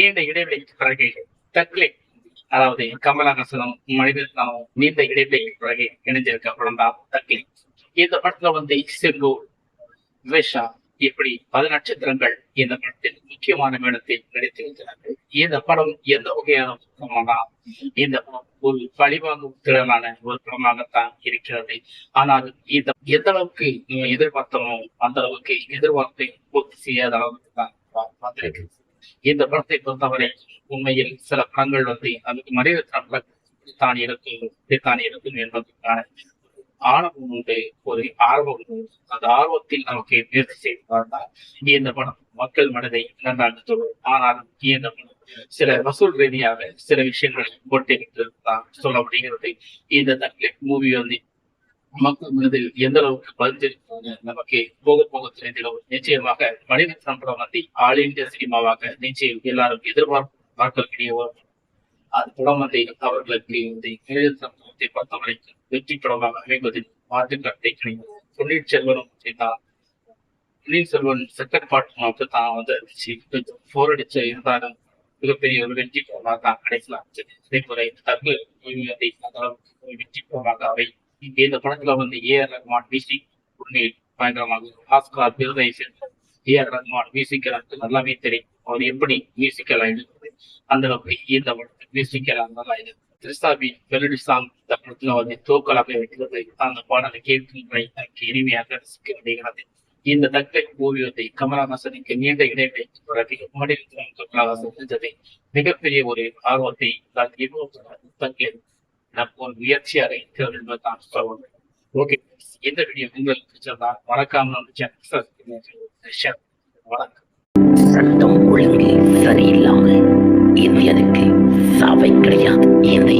நீண்ட இடைவெளிக்கு பிறகு தக்லை அதாவது கமலஹாசனும் மனிதனும் நீண்ட இடைவெளிக்கு பிறகு இணைஞ்சிருக்க படம் தான் இந்த படத்துல வந்து சிம்பு விஷா இப்படி பல நட்சத்திரங்கள் இந்த படத்தில் முக்கியமான வேடத்தில் நடித்திருக்கிறார்கள் இந்த படம் எந்த வகையான இந்த படம் ஒரு பழிவாங்கும் திறனான ஒரு படமாகத்தான் இருக்கிறது. ஆனால் இந்த எந்த அளவுக்கு எதிர்பார்த்தமோ அந்த அளவுக்கு எதிர்பார்த்தை பூர்த்தி செய்யாத அளவுக்கு தான் பா- இந்த படத்தை பொறுத்தவரை உண்மையில் சில படங்கள் வந்து அதுக்கு மனித தான் இருக்கும் இப்படித்தான் இருக்கும் என்பதற்கான ஆணவம் உண்டு ஒரு ஆர்வம் உண்டு. அந்த ஆர்வத்தில் நமக்கு முயற்சி செய்து பார்த்தால் இந்த படம் மக்கள் மனதை நன்றாக தொடும் ஆனாலும் இந்த படம் சில வசூல் ரீதியாக சில விஷயங்களை போட்டிருக்கிறது தான் சொல்ல முடிகிறது. இந்த தக்லிப் மூவி வந்து மக்கள் மனதில் எந்த அளவுக்கு பதிஞ்சிருக்கிறது நமக்கு போக போக தெரிந்திடும். நிச்சயமாக மனித சம்பளம் வந்து ஆல் இந்தியா சினிமாவாக நிச்சயம் எல்லாரும் எதிர்பார்ப்பு பார்க்கக்கூடிய வரும். அது படம் வந்து அவர்களுக்கு இந்த மனித சம்பளத்தை பொறுத்தவரைக்கும் வெற்றி படமாக அமைவதில் மாற்று கருத்தை பொன்னியின் செல்வனும் செய்தார் பொன்னியின் செல்வன் செகண்ட் பார்ட் மட்டும் தான் வந்து கொஞ்சம் போர் அடிச்ச இருந்தாலும் மிகப்பெரிய ஒரு வெற்றி படமாக தான் கடைசியில். அமைச்சது அதே போல இந்த தற்கொலை வெற்றி படமாக அவை இந்த படத்துல வந்து ஏ ஆர் ரஹ்மான் மியூசிக் பொன்னியில் பயங்கரமாக ஆஸ்கார் விருதை சென்றார் ஏ ஆர் ரஹ்மான் மியூசிக் எனக்கு நல்லாவே தெரியும். அவர் எப்படி மியூசிக்கல் எழுதுவது அந்த அளவுக்கு இந்த படத்தில் மியூசிக்கல் நல்லா எழுது திரிசாபி மெலடி சாங் இந்த படத்துல வந்து தோக்கலாக வைக்கிறது அந்த பாடலை கேட்கின்ற எனக்கு இனிமையாக ரசிக்க முடிகிறது. இந்த தக்கை ஓவியத்தை கமலஹாசனுக்கு நீண்ட இடைவெளி பிறகு மாநிலத்திலும் கமலஹாசன் செஞ்சதை. மிகப்பெரிய ஒரு ஆர்வத்தை தான் தக்கை நமக்கு ஒரு இருக்கிறது என்பதுதான் சொல்ல ஓகே இந்த வீடியோ உங்களுக்கு பிடிச்சிருந்தா மறக்காம நம்ம சேனல் வணக்கம். சட்டம் ஒழுங்கு சரியில்லாமல் இந்தியனுக்கு சாவை கிடையாது. இந்த